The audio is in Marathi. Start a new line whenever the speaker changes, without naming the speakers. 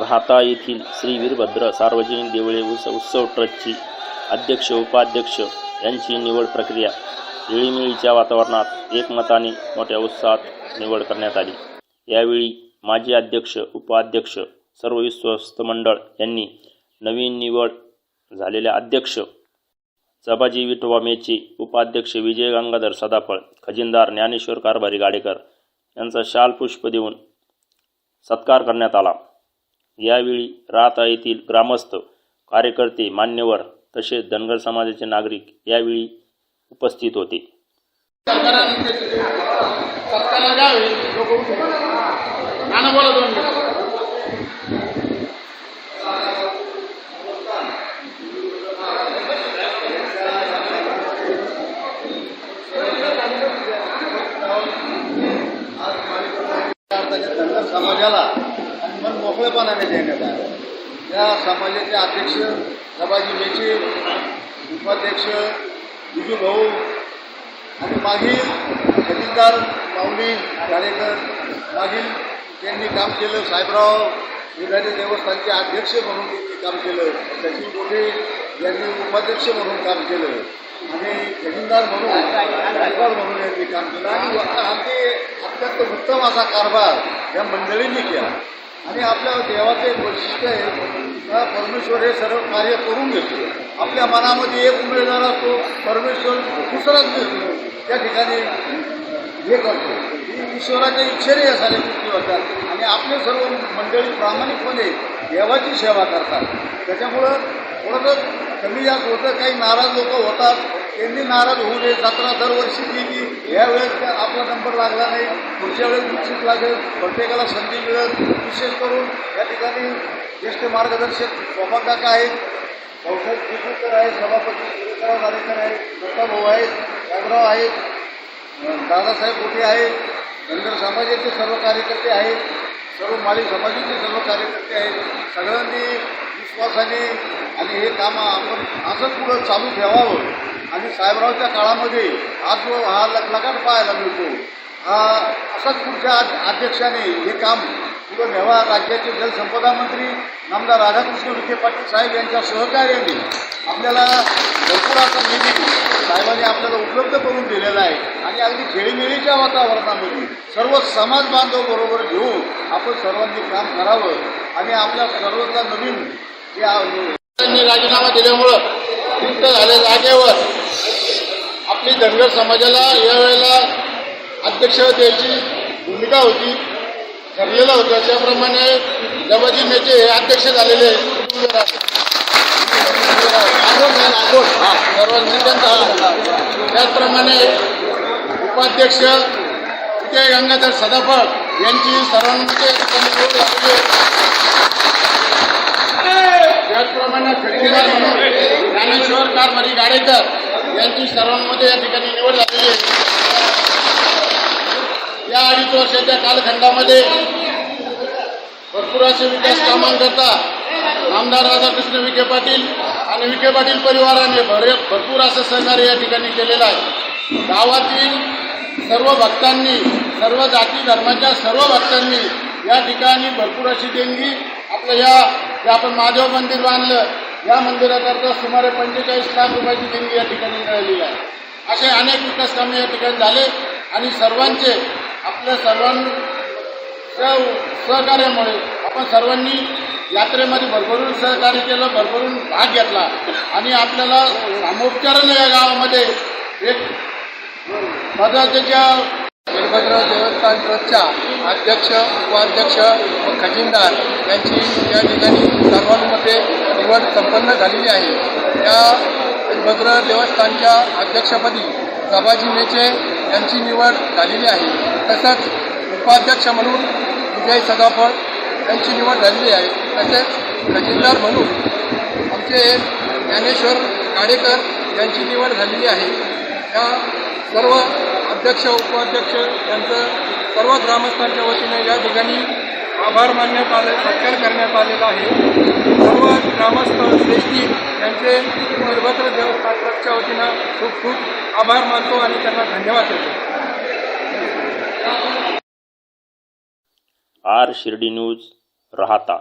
राहता येथील श्री वीरभद्र सार्वजनिक देवळे उत्सव उत्सव ट्रस्टची अध्यक्ष उपाध्यक्ष यांची निवड प्रक्रिया खेळीमेळीच्या वातावरणात एकमताने मोठ्या उत्साहात निवड करण्यात आली. यावेळी माजी अध्यक्ष उपाध्यक्ष सर्व विश्वस्त मंडळ यांनी नवीन निवड झालेल्या अध्यक्ष सभाजी विठोबा मेचे उपाध्यक्ष विजय गंगाधर सदाफळ खजिनदार ज्ञानेश्वर कारभारी गाडेकर यांचा शाल पुष्प देऊन सत्कार करण्यात आला. यावेळी राहता येथील ग्रामस्थ कार्यकर्ते मान्यवर तसेच धनगर समाजाचे नागरिक यावेळी उपस्थित होते.
समाजाला मोकळेपणाने देण्यात आला. या समाजाचे अध्यक्ष सभाजी मेचे उपाध्यक्ष बिजू भाऊ आणि मागील खजिनदार माऊली गाडेकर मागील त्यांनी काम केलं. साहेबराव विधानी देवस्थानचे अध्यक्ष म्हणून त्यांनी काम केलं. सचिन गोटे यांनी उपाध्यक्ष म्हणून काम केलं. आणि खजिनदार म्हणून गायकवाड म्हणून यांनी काम केलं. आणि अगदी अत्यंत उत्तम असा कारभार या मंडळींनी केला. आणि आपल्या देवाचं एक वैशिष्ट्य आहे का परमेश्वर हे सर्व कार्य करून घेतो. आपल्या मनामध्ये एक उमेदवार असतो परमेश्वर दुसराच घेतो त्या ठिकाणी हे करतो. ईश्वराच्या इच्छेने या साऱ्या गोष्टी होतात. आणि आपले सर्व मंडळी प्रामाणिकपणे देवाची सेवा करतात. त्याच्यामुळं थोडंसं कमी जास्त होतं काही नाराज लोक होतात. त्यांनी नाराज होऊ नये. जत्रा दरवर्षी केली यावेळेस आपला नंबर लागला नाही पुढच्या वेळेस निश्चित लागेल. प्रत्येकाला संधी मिळेल. विशेष करून या ठिकाणी ज्येष्ठ मार्गदर्शक शोभा काका आहेत. पावसाळ्यात चिखलकर आहेत सभापती सुरेशराव नारेकर आहेत दत्ता भाऊ आहेत साहेबराव आहेत दादासाहेब मोठे आहेत धनगर समाजाचे सर्व कार्यकर्ते आहेत सर्व माळी समाजाचे सर्व कार्यकर्ते आहेत. सगळ्यांनी विश्वासाने आणि हे काम आपण असंच पुढं चालू ठेवावं. आणि साहेबरावच्या काळामध्ये आज जो हा लखलखाट पाहायला मिळतो हा असाच पुढच्या अध्यक्षाने हे काम पुढं नेवा राज्याचे जलसंपदा मंत्री नामदार राधाकृष्ण विखे पाटील साहेब यांच्या सहकार्याने आपल्याला भरपूर असा निधी साहेबांनी आपल्याला उपलब्ध करून दिलेला आहे. आणि अगदी खेळीमेळीच्या वातावरणामध्ये सर्व समाज बांधव बरोबर घेऊन आपण सर्वांनी काम करावं आणि आपल्या सर्वांना नवीन जे
राजीनामा दिल्यामुळं रिक्त झाल्या जागेवर आपली धनगर समाजाला यावेळेला अध्यक्ष द्यायची भूमिका होती ठरलेलं होतं. त्याप्रमाणे जबाजी नेते हे अध्यक्ष झालेले त्याचप्रमाणे उपाध्यक्ष विजय गंगाधर सदाफळ यांची सर्वांमध्ये त्याचप्रमाणे खजिनदार म्हणून ज्ञानेश्वर कारभारी गाडेकर यांची सर्वांमध्ये या ठिकाणी निवड झालेली आहे. या अडीच वर्षाच्या कालखंडामध्ये भरपूर असे विकास कामांकरता आमदार राधाकृष्ण विखे पाटील आणि विखे पाटील परिवाराने भर भरपूर असं सहकार्य या ठिकाणी केलेलं आहे. गावातील सर्व भक्तांनी सर्व जाती धर्माच्या सर्व भक्तांनी या ठिकाणी भरपूर अशी देणगी आपलं या जे आपण महादेव मंदिर बांधलं या मंदिराकरता सुमारे पंचेचाळीस लाख रुपयाची देणगी या ठिकाणी मिळालेली आहे. असे अनेक विकास कामे या ठिकाणी झाले आणि सर्वांचे आपल्या सर्वांच्या सहकार्यामुळे आपण सर्वांनी यात्रेमध्ये भरभरून सहकार्य केलं भरभरून भाग घेतला. आणि आपल्याला सामोपचाराने या गावामध्ये एक पदाच्या
वीरभद्र देवस्थान ट्रस्टच्या अध्यक्ष उपाध्यक्ष व खजिनदार यांची या ठिकाणी सर्वांमध्ये निवड संपन्न झालेली आहे. त्या भद्र देवस्थानच्या अध्यक्षपदी सभाजी मेचे यांची निवड झालेली आहे. तसंच उपाध्यक्ष म्हणून विजय सदाफळ यांची निवड झालेली आहे. तसेच खजिनदार म्हणून आमचे ज्ञानेश्वर काडेकर यांची निवड झालेली आहे. या सर्व अध्यक्ष उपाध्यक्ष यांचं सर्व ग्रामस्थांच्या वतीने या ठिकाणी आभार मानण्यात आले सत्कार करण्यात आलेला आहे. सर्व ग्रामस्थ श्रेष्ठी यांचे सर्वत्र देवस्थान ट्रस्टच्या वतीनं खूप खूप आभार मानतो आणि त्यांना धन्यवाद देतो.
आर शिर्डी न्यूज राहता.